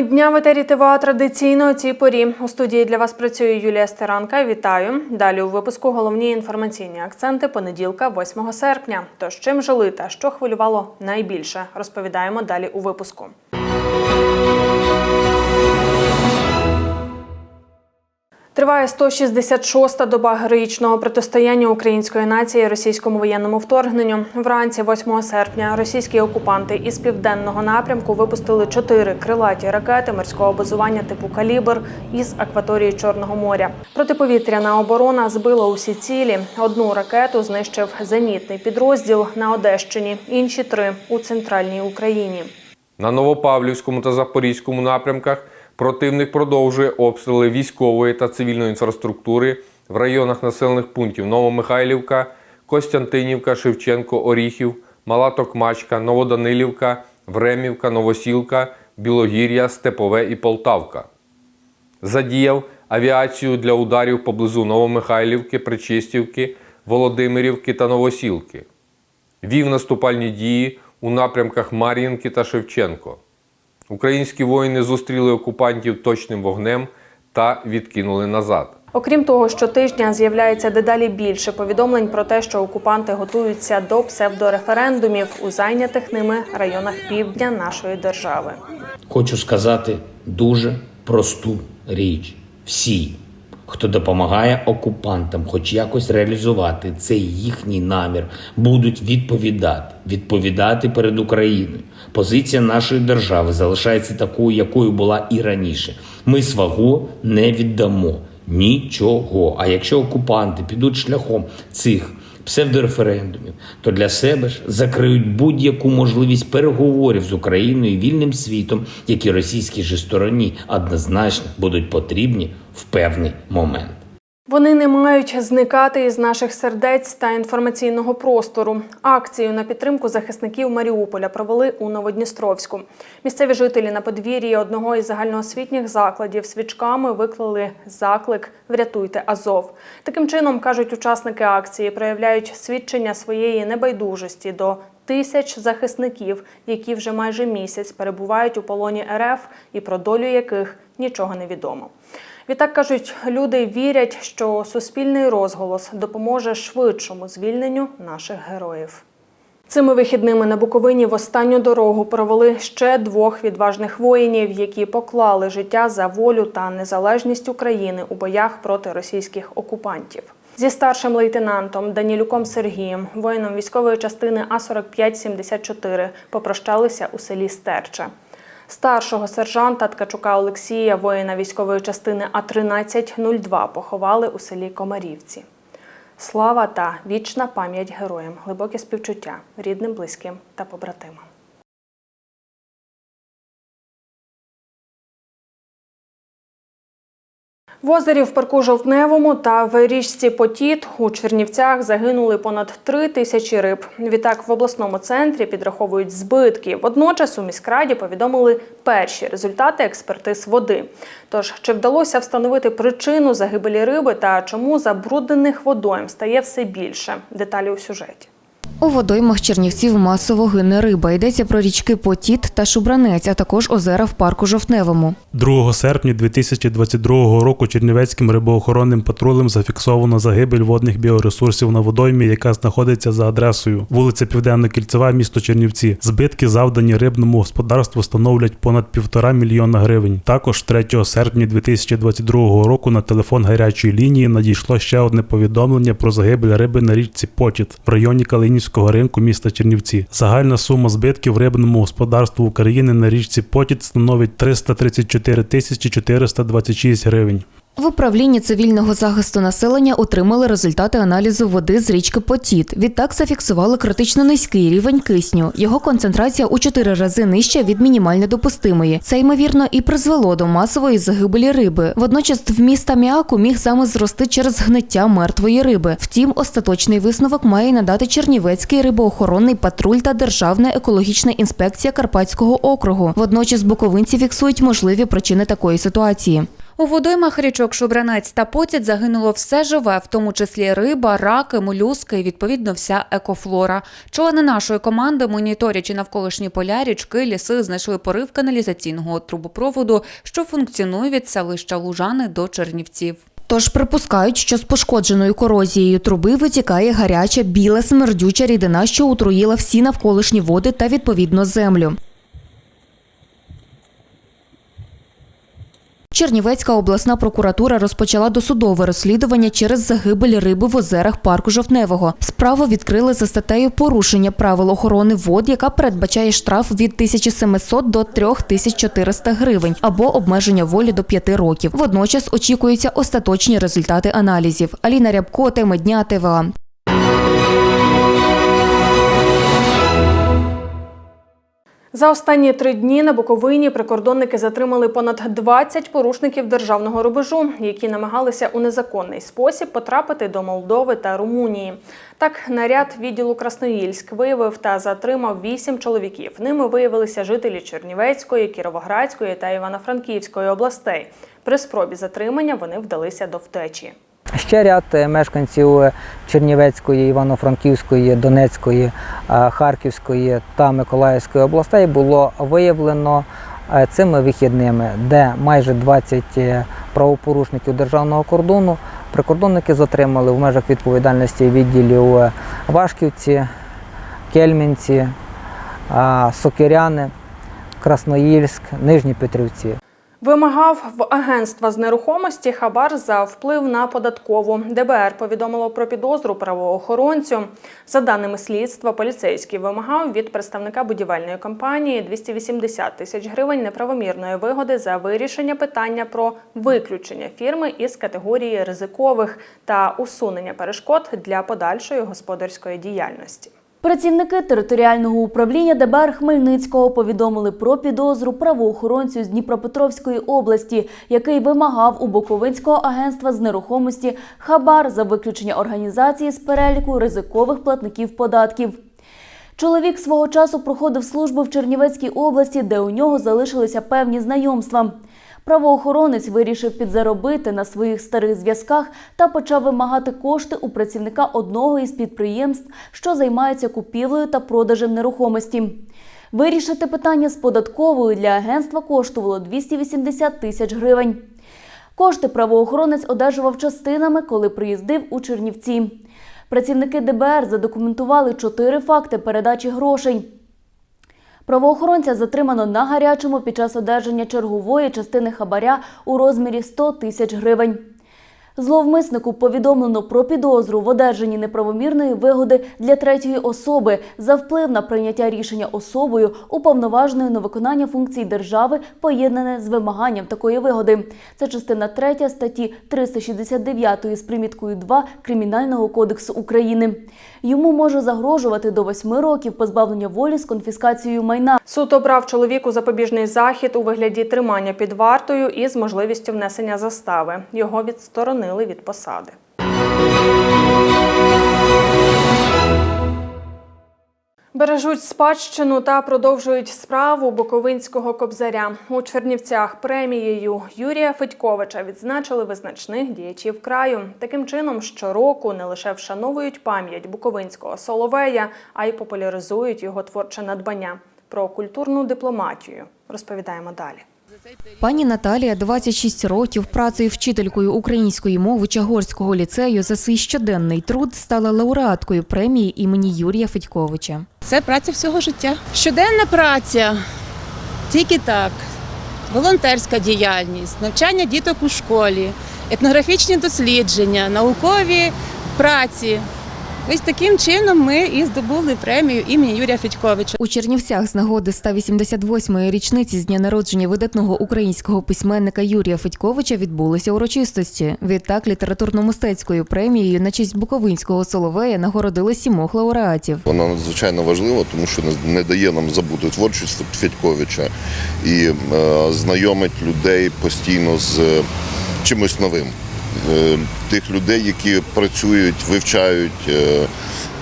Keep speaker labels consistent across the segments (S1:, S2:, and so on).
S1: Теми дня в етері ТВА традиційно о цій порі. У студії для вас працює Юлія Стеранка. Вітаю. Далі у випуску головні інформаційні акценти понеділка, 8 серпня. Тож чим жили та що хвилювало найбільше, розповідаємо далі у випуску. Триває 166-та доба героїчного протистояння української нації російському воєнному вторгненню. Вранці 8 серпня російські окупанти із південного напрямку випустили чотири крилаті ракети морського базування типу Калібр із акваторії Чорного моря. Протиповітряна оборона збила усі цілі. Одну ракету знищив зенітний підрозділ на Одещині, інші три у центральній Україні.
S2: На Новопавлівському та Запорізькому напрямках противник продовжує обстріли військової та цивільної інфраструктури в районах населених пунктів Новомихайлівка, Костянтинівка, Шевченко, Оріхів, Мала Токмачка, Новоданилівка, Времівка, Новосілка, Білогір'я, Степове і Полтавка. Задіяв авіацію для ударів поблизу Новомихайлівки, Причистівки, Володимирівки та Новосілки. Вів наступальні дії у напрямках Мар'їнки та Шевченко. Українські воїни зустріли окупантів точним вогнем та відкинули назад.
S1: Окрім того, щотижня з'являється дедалі більше повідомлень про те, що окупанти готуються до псевдореферендумів у зайнятих ними районах півдня нашої держави.
S3: Хочу сказати дуже просту річ. Всі, хто допомагає окупантам, хоч якось реалізувати цей їхній намір, будуть відповідати, відповідати перед Україною. Позиція нашої держави залишається такою, якою була і раніше. Ми свого не віддамо нічого. А якщо окупанти підуть шляхом цих псевдореферендумів, то для себе ж закриють будь-яку можливість переговорів з Україною і вільним світом, які російській же стороні однозначно будуть потрібні в певний момент.
S1: Вони не мають зникати із наших сердець та інформаційного простору. Акцію на підтримку захисників Маріуполя провели у Новодністровську. Місцеві жителі на подвір'ї одного із загальноосвітніх закладів свічками виклали заклик Врятуйте Азов. Таким чином кажуть учасники акції, проявляють свідчення своєї небайдужості до тисяч захисників, які вже майже місяць перебувають у полоні РФ і про долю яких нічого не відомо. Відтак кажуть, люди вірять, що суспільний розголос допоможе швидшому звільненню наших героїв. Цими вихідними на Буковині в останню дорогу провели ще двох відважних воїнів, які поклали життя за волю та незалежність України у боях проти російських окупантів. Зі старшим лейтенантом Данілюком Сергієм, воїном військової частини А 4574 попрощалися у селі Стерче. Старшого сержанта Ткачука Олексія, воїна військової частини А1302, поховали у селі Комарівці. Слава та вічна пам'ять героям, глибоке співчуття рідним, близьким та побратимам. В озері в парку Жовтневому та в річці Потіт у Чернівцях загинули понад три тисячі риб. Відтак в обласному центрі підраховують збитки. Водночас у міськраді повідомили перші результати експертиз води. Тож чи вдалося встановити причину загибелі риби та чому забруднених водойм стає все більше? Деталі у сюжеті.
S4: У водоймах Чернівців масово гине риба. Йдеться про річки Потіт та Шубранець, а також озера в парку Жовтневому.
S5: 2 серпня 2022 року Чернівецьким рибоохоронним патрулем зафіксовано загибель водних біоресурсів на водоймі, яка знаходиться за адресою вулиця Південно-Кільцева, місто Чернівці. Збитки, завдані рибному господарству, становлять понад півтора мільйона гривень. Також 3 серпня 2022 року на телефон гарячої лінії надійшло ще одне повідомлення про загибель риби на річці Потіт в районі Калинівського ринку міста Чернівці. Загальна сума збитків рибному господарству України на річці Потіт становить 334 тисячі 426 гривень.
S4: В управлінні цивільного захисту населення отримали результати аналізу води з річки Потіт. Відтак зафіксували критично низький рівень кисню. Його концентрація у чотири рази нижча від мінімально допустимої. Це ймовірно і призвело до масової загибелі риби. Водночас вміст аміаку міг саме зрости через гниття мертвої риби. Втім, остаточний висновок має надати Чернівецький рибоохоронний патруль та Державна екологічна інспекція Карпатського округу. Водночас буковинці фіксують можливі причини такої ситуації.
S6: У водоймах річок Шубранець та Потід загинуло все живе, в тому числі риба, раки, молюски і відповідно вся екофлора. Члени нашої команди, моніторячи навколишні поля, річки, ліси, знайшли порив каналізаційного трубопроводу, що функціонує від селища Лужани до Чернівців.
S4: Тож припускають, що з пошкодженою корозією труби витікає гаряча, біла, смердюча рідина, що отруїла всі навколишні води та відповідно землю. Чернівецька обласна прокуратура розпочала досудове розслідування через загибель риби в озерах парку Жовтневого. Справу відкрили за статтею порушення правил охорони вод, яка передбачає штраф від 1700 до 3400 гривень або обмеження волі до 5 років. Водночас очікуються остаточні результати аналізів. Аліна Рябко, теми дня ТВА.
S1: За останні три дні на Буковині прикордонники затримали понад 20 порушників державного рубежу, які намагалися у незаконний спосіб потрапити до Молдови та Румунії. Так, наряд відділу Красноїльськ виявив та затримав вісім чоловіків. Ними виявилися жителі Чернівецької, Кіровоградської та Івано-Франківської областей. При спробі затримання вони вдалися до втечі.
S7: Ще ряд е, мешканців е, Чернівецької, Івано-Франківської, Донецької, е, Харківської та Миколаївської областей було виявлено цими вихідними, де майже 20 е, правопорушників державного кордону прикордонники затримали в межах відповідальності відділів Вашківці, Кельмінці, Сокиряни, Красноїльськ, Нижні Петрівці.
S1: Вимагав в агентства з нерухомості хабар за вплив на податкову. ДБР повідомило про підозру правоохоронцю. За даними слідства, поліцейський вимагав від представника будівельної компанії 280 тисяч гривень неправомірної вигоди за вирішення питання про виключення фірми із категорії ризикових та усунення перешкод для подальшої господарської діяльності.
S8: Працівники територіального управління ДБР Хмельницького повідомили про підозру правоохоронцю з Дніпропетровської області, який вимагав у Буковинського агентства з нерухомості хабар за виключення організації з переліку ризикових платників податків. Чоловік свого часу проходив службу в Чернівецькій області, де у нього залишилися певні знайомства. Правоохоронець вирішив підзаробити на своїх старих зв'язках та почав вимагати кошти у працівника одного із підприємств, що займаються купівлею та продажем нерухомості. Вирішити питання з податковою для агентства коштувало 280 тисяч гривень. Кошти правоохоронець одержував частинами, коли приїздив у Чернівці. Працівники ДБР задокументували чотири факти передачі грошей. Правоохоронця затримано на гарячому під час одержання чергової частини хабаря у розмірі 100 тисяч гривень. Зловмиснику повідомлено про підозру в одержанні неправомірної вигоди для третьої особи за вплив на прийняття рішення особою, уповноваженою на виконання функцій держави, поєднане з вимаганням такої вигоди. Це частина 3 статті 369 з приміткою 2 Кримінального кодексу України. Йому може загрожувати до 8 років позбавлення волі з конфіскацією майна.
S1: Суд обрав чоловіку запобіжний захід у вигляді тримання під вартою із можливістю внесення застави. Його відсторонили від посади. Бережуть спадщину та продовжують справу Буковинського кобзаря. У Чернівцях премією Юрія Федьковича відзначили визначних діячів краю. Таким чином, щороку не лише вшановують пам'ять Буковинського соловея, а й популяризують його творче надбання. Про культурну дипломатію розповідаємо далі.
S4: Пані Наталія 26 років працею вчителькою української мови Чагорського ліцею за свій щоденний труд стала лауреаткою премії імені Юрія Федьковича.
S9: Це праця всього життя. Щоденна праця, тільки так, волонтерська діяльність, навчання діток у школі, етнографічні дослідження, наукові праці. Ось таким чином ми і здобули премію імені Юрія Федьковича.
S4: У Чернівцях з нагоди 188-ї річниці з дня народження видатного українського письменника Юрія Федьковича відбулися урочистості. Відтак літературно-мистецькою премією на честь Буковинського Соловея нагородили сімох лауреатів.
S10: Вона надзвичайно важлива, тому що не- не дає нам забути творчість Федьковича і е, знайомить людей постійно з е, чимось новим. Е, Тих людей, які працюють, вивчають, е,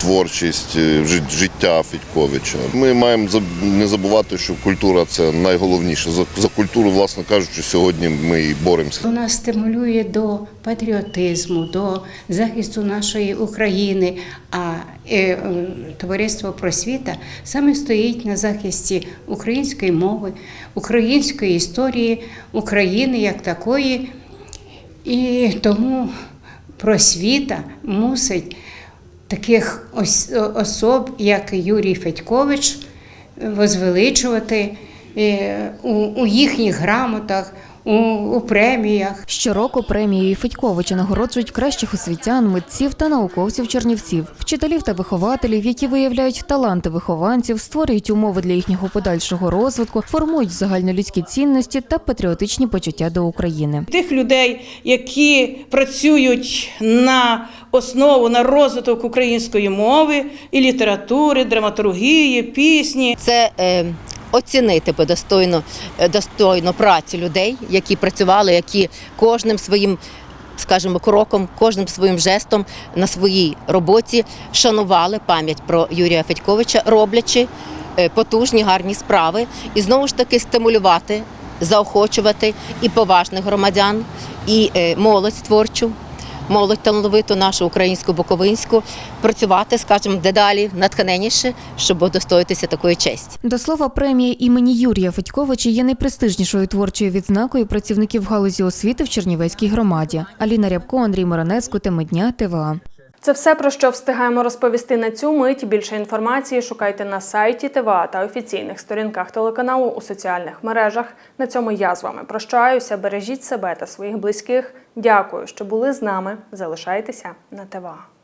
S10: творчість, е, жит- життя Федьковича. Ми маємо не забувати, що культура це найголовніше. За, культуру, власне кажучи, сьогодні ми і боремося.
S11: Вона стимулює до патріотизму, до захисту нашої України. А товариство просвіта саме стоїть на захисті української мови, української історії, України як такої. І тому просвіта мусить таких особ, як Юрій Федькович, возвеличувати е, у їхніх грамотах, у, у преміях.
S4: Щороку премією Федьковича нагороджують кращих освітян, митців та науковців Чернівців, вчителів та вихователів, які виявляють таланти вихованців, створюють умови для їхнього подальшого розвитку, формують загальнолюдські цінності та патріотичні почуття до України.
S12: тих людей, які працюють на основу на розвиток української мови і літератури, драматургії, пісні.
S13: це е, оцінити би достойно, е, достойно працю людей, які працювали, які кожним своїм. Скажімо, кроком, кожним своїм жестом на своїй роботі шанували пам'ять про Юрія Федьковича, роблячи е, потужні гарні справи, і знову ж таки стимулювати, заохочувати і поважних громадян, і е, молодь творчу, молодь талановиту нашу українську буковинську, працювати, скажімо, дедалі натхненніше, щоб удостоїтися такої честі.
S4: До слова, премія імені Юрія Федьковича є найпрестижнішою творчою відзнакою працівників галузі освіти в Чернівецькій громаді. Аліна Рябко, Андрій Миронецько, теми дня, ТВА.
S1: Це все про що встигаємо розповісти на цю мить. Більше інформації шукайте на сайті ТВА та офіційних сторінках телеканалу у соціальних мережах. На цьому я з вами прощаюся. Бережіть себе та своїх близьких. Дякую, що були з нами. Залишайтеся на ТВА.